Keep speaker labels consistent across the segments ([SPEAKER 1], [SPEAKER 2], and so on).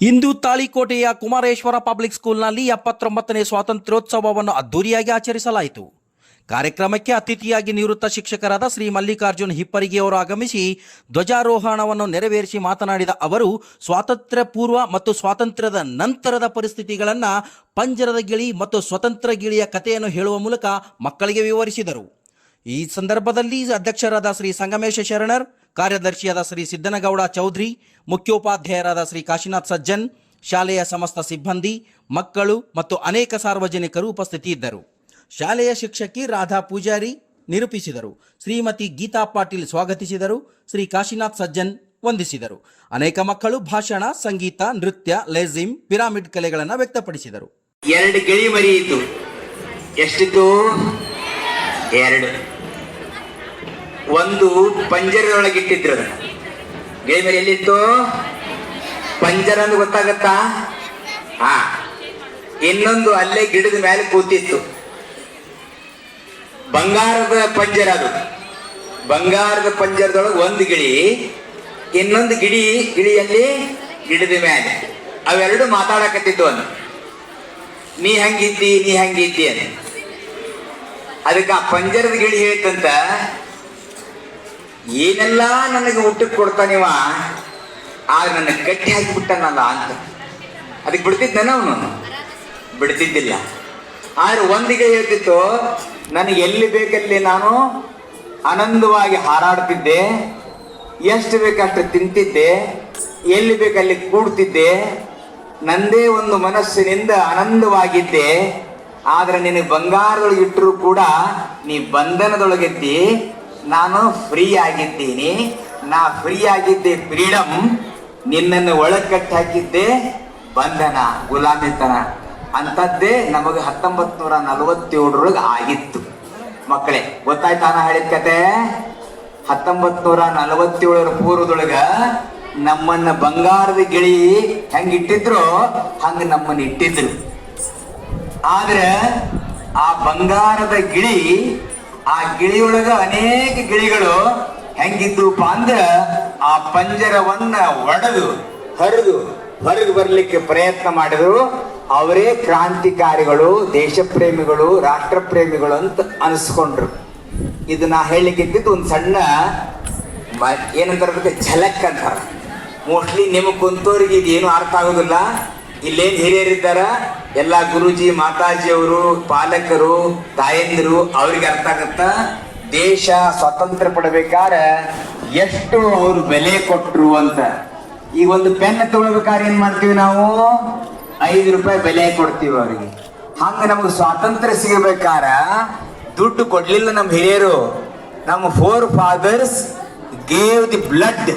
[SPEAKER 1] ಇಂದು ತಾಳಿಕೋಟೆಯ Kumareshwara public ಸ್ಕೂಲ್ನಲ್ಲಿ ಎಪ್ಪತ್ತೊಂಬತ್ತನೇ ಸ್ವಾತಂತ್ರ್ಯೋತ್ಸವವನ್ನು ಅದ್ದೂರಿಯಾಗಿ ಆಚರಿಸಲಾಯಿತು. ಕಾರ್ಯಕ್ರಮಕ್ಕೆ ಅತಿಥಿಯಾಗಿ ನಿವೃತ್ತ ಶಿಕ್ಷಕರಾದ ಶ್ರೀ ಮಲ್ಲಿಕಾರ್ಜುನ್ ಹಿಪ್ಪರಿಗೆ ಅವರು ಆಗಮಿಸಿ ಧ್ವಜಾರೋಹಣವನ್ನು ನೆರವೇರಿಸಿ ಮಾತನಾಡಿದ ಅವರು, ಸ್ವಾತಂತ್ರ್ಯ ಪೂರ್ವ ಮತ್ತು ಸ್ವಾತಂತ್ರ್ಯದ ನಂತರದ ಪರಿಸ್ಥಿತಿಗಳನ್ನು ಪಂಜರದ ಗಿಳಿ ಮತ್ತು ಸ್ವತಂತ್ರ ಗಿಳಿಯ ಕಥೆಯನ್ನು ಹೇಳುವ ಮೂಲಕ ಮಕ್ಕಳಿಗೆ ವಿವರಿಸಿದರು. ಈ ಸಂದರ್ಭದಲ್ಲಿ ಅಧ್ಯಕ್ಷರಾದ ಶ್ರೀ ಸಂಗಮೇಶ ಶರಣರ್ ಕಾರ್ಯದರ್ಶಿಯಾದ ಶ್ರೀ ಸಿದ್ದನಗೌಡ ಚೌಧರಿ, ಮುಖ್ಯೋಪಾಧ್ಯಾಯರಾದ ಶ್ರೀ ಕಾಶಿನಾಥ್ ಸಜ್ಜನ್, ಶಾಲೆಯ ಸಮಸ್ತ ಸಿಬ್ಬಂದಿ, ಮಕ್ಕಳು ಮತ್ತು ಅನೇಕ ಸಾರ್ವಜನಿಕರು ಉಪಸ್ಥಿತಿ ಇದ್ದರು ಶಾಲೆಯ ಶಿಕ್ಷಕಿ ರಾಧಾ ಪೂಜಾರಿ ನಿರೂಪಿಸಿದರು. ಶ್ರೀಮತಿ ಗೀತಾ ಪಾಟೀಲ್ ಸ್ವಾಗತಿಸಿದರು. ಶ್ರೀ ಕಾಶಿನಾಥ್ ಸಜ್ಜನ್ ವಂದಿಸಿದರು. ಅನೇಕ ಮಕ್ಕಳು ಭಾಷಣ, ಸಂಗೀತ, ನೃತ್ಯ, ಲೆಜಿಮ್, ಪಿರಾಮಿಡ್ ಕಲೆಗಳನ್ನು ವ್ಯಕ್ತಪಡಿಸಿದರು.
[SPEAKER 2] ಎರಡು ಗಿಳಿ ಮರಿ ಇತ್ತು ಎರಡು. ಒಂದು ಪಂಜರದೊಳಗೆ ಇಟ್ಟಿದ್ರು ಅದನ್ನ. ಮರಿ ಎಲ್ಲಿತ್ತು? ಪಂಜರ ಅಂತ ಗೊತ್ತಾಗತ್ತಾ? ಆ ಇನ್ನೊಂದು ಅಲ್ಲೇ ಗಿಡದ ಮೇಲೆ ಕೂತಿತ್ತು. ಬಂಗಾರದ ಪಂಜರ ಅದು. ಬಂಗಾರದ ಪಂಜರದೊಳಗೆ ಒಂದು ಗಿಳಿ, ಇನ್ನೊಂದು ಗಿಳಿ, ಗಿಳಿಯಲ್ಲಿ ಗಿಡದ ಮೇಲೆ. ಅವೆರಡು ಮಾತಾಡಕತ್ತಿದ್ದು ಅನ್ನು ನೀ ಹಂಗಿದ್ದಿ ನೀ ಹಂಗಿದ್ದಿ ಅಂತ. ಅದಕ್ಕೆ ಆ ಪಂಜರದ ಗಿಳಿ ಹೇಳ್ತಂತ ಏನೆಲ್ಲ ನನಗೆ ಊಟಕ್ಕೆ ಕೊಡ್ತಾನಿವ ಆಗ ನನ್ನ ಗಟ್ಟಿ ಹಾಕಿಬಿಟ್ಟನಲ್ಲ ಅಂತ. ಅದಕ್ಕೆ ಬಿಡ್ತಿದ್ದನ ಅವನು? ಬಿಡ್ತಿದ್ದಿಲ್ಲ. ಆದ್ರೆ ಒಂದಿಗೆ ಹೇಳ್ತಿತ್ತು, ನನಗೆ ಎಲ್ಲಿ ಬೇಕಲ್ಲಿ ನಾನು ಆನಂದವಾಗಿ ಹಾರಾಡ್ತಿದ್ದೆ, ಎಷ್ಟು ಬೇಕಷ್ಟು ತಿಂತಿದ್ದೆ, ಎಲ್ಲಿ ಬೇಕಲ್ಲಿ ಕೂಡ್ತಿದ್ದೆ, ನಂದೇ ಒಂದು ಮನಸ್ಸಿನಿಂದ ಆನಂದವಾಗಿದ್ದೆ, ಆದ್ರೆ ನಿನಗೆ ಬಂಗಾರದೊಳಗೆ ಇಟ್ಟರೂ ಕೂಡ ನೀ ಬಂಧನದೊಳಗಿದ್ದಿ ನಾನು ಫ್ರೀ ಆಗಿದ್ದೀನಿ. ನಾ ಫ್ರೀ ಆಗಿದ್ದೆ ಫ್ರೀಡಮ್ ನಿನ್ನನ್ನು ಒಳಗೆ ಹಾಕಿದ್ದೆ ಬಂಧನ, ಗುಲಾಮಿತನ. ಅಂಥದ್ದೇ ನಮಗೆ ಹತ್ತೊಂಬತ್ ನೂರ ನಲವತ್ತೇಳರೊಳಗೆ ಆಗಿತ್ತು. ಮಕ್ಕಳೇ ಗೊತ್ತಾಯ್ತಾನ ಹೇಳಿದ ಕತೆ? ಹತ್ತೊಂಬತ್ ನೂರ ನಲವತ್ತೇಳರ ಪೂರ್ವದೊಳಗ ನಮ್ಮನ್ನ ಬಂಗಾರದ ಗಿಳಿ ಹೆಂಗ ಇಟ್ಟಿದ್ರು? ಹಂಗ ನಮ್ಮನ್ನ ಇಟ್ಟಿದ್ರು. ಆದ್ರೆ ಆ ಬಂಗಾರದ ಗಿಳಿ ಆ ಗಿಳಿಯೊಳಗ ಅನೇಕ ಗಿಳಿಗಳು ಹೆಂಗಿದ್ದುಪ್ಪ ಅಂದ್ರ ಆ ಪಂಜರವನ್ನ ಒಡೆದು, ಹರಿದು, ಹೊರಗೆ ಬರ್ಲಿಕ್ಕೆ ಪ್ರಯತ್ನ ಮಾಡಿದ್ರು. ಅವರೇ ಕ್ರಾಂತಿಕಾರಿಗಳು ದೇಶ ಪ್ರೇಮಿಗಳು ರಾಷ್ಟ್ರ ಪ್ರೇಮಿಗಳು ಅಂತ ಅನಿಸ್ಕೊಂಡ್ರು. ಇದು ನಾ ಹೇಳಿಕ್ಕಿದ್ದು ಒಂದು ಸಣ್ಣ ಏನಂತಾರ ಅದಕ್ಕೆ ಝಲಕ್ ಅಂತಾರ. ಮೋಸ್ಟ್ಲಿ ನಿಮಗೆ ಕುಂತೋರಿಗೆ ಇದೇನು ಅರ್ಥ ಆಗೋದಿಲ್ಲ. ಇಲ್ಲೇನು ಹಿರಿಯರಿದ್ದಾರ? ಎಲ್ಲ ಗುರುಜಿ ಮಾತಾಜಿ ಅವರು ಪಾಲಕರು, ತಾಯಂದಿರು, ಅವ್ರಿಗೆ ಅರ್ಥ ಆಗತ್ತ? ದೇಶ ಸ್ವಾತಂತ್ರ್ಯ ಪಡಬೇಕಾದ್ರೆ ಎಷ್ಟು ಅವರು ಬೆಲೆ ಕೊಟ್ಟರು ಅಂತ. ಈಗ ಒಂದು ಪೆನ್ ತಗೊಳ್ಬೇಕಾದ್ರೆ ಏನ್ ಮಾಡ್ತೀವಿ ನಾವು? ಐದು ರೂಪಾಯಿ ಬೆಲೆ ಕೊಡ್ತೀವಿ ಅವರಿಗೆ. ಹಂಗ ನಮ್ಗೆ ಸ್ವಾತಂತ್ರ್ಯ ಸಿಗಬೇಕಾರ ದುಡ್ಡು ಕೊಡ್ಲಿಲ್ಲ ನಮ್ಮ ಹಿರಿಯರು. ನಮ್ಮ forefathers gave the blood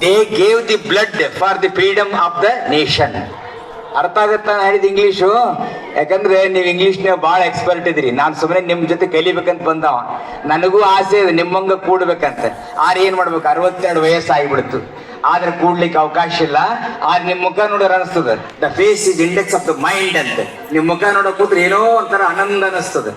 [SPEAKER 2] they gave the blood for the freedom of the nation ಅರ್ಥ ಆಗತ್ತಾ ಹೇಳಿದ ಇಂಗ್ಲೀಷು ಯಾಕಂದ್ರೆ ನೀವು ಇಂಗ್ಲೀಷ್ನಾಗ ಭಾಳ ಎಕ್ಸ್ಪರ್ಟ್ ಇದ್ರಿ. ನಾನು ಸುಮ್ಮನೆ ನಿಮ್ಮ ಜೊತೆ ಕಲಿಬೇಕಂತ ಬಂದವ ನನಗೂ ಆಸೆ ಇದೆ, ನಿಮ್ಮಂಗ ಕೂಡ್ಬೇಕಂತ. ಆದ್ರೆ ಏನ್ ಮಾಡ್ಬೇಕು? ಅರವತ್ತೆರಡು ವಯಸ್ಸು ಆಗಿಬಿಡ್ತು. ಆದ್ರೆ ಕೂಡ್ಲಿಕ್ಕೆ ಅವಕಾಶ ಇಲ್ಲ. ಆದ್ರೆ ನಿಮ್ಮ ಮುಖ ನೋಡೋರ್ ಅನಿಸ್ತದೆ. The face is index of the mind ಅಂತ. ನಿಮ್ಮ ಮುಖ ನೋಡೋ ಕೂತ್ರೆ ಏನೋ ಒಂಥರ ಆನಂದ ಅನಿಸ್ತದೆ.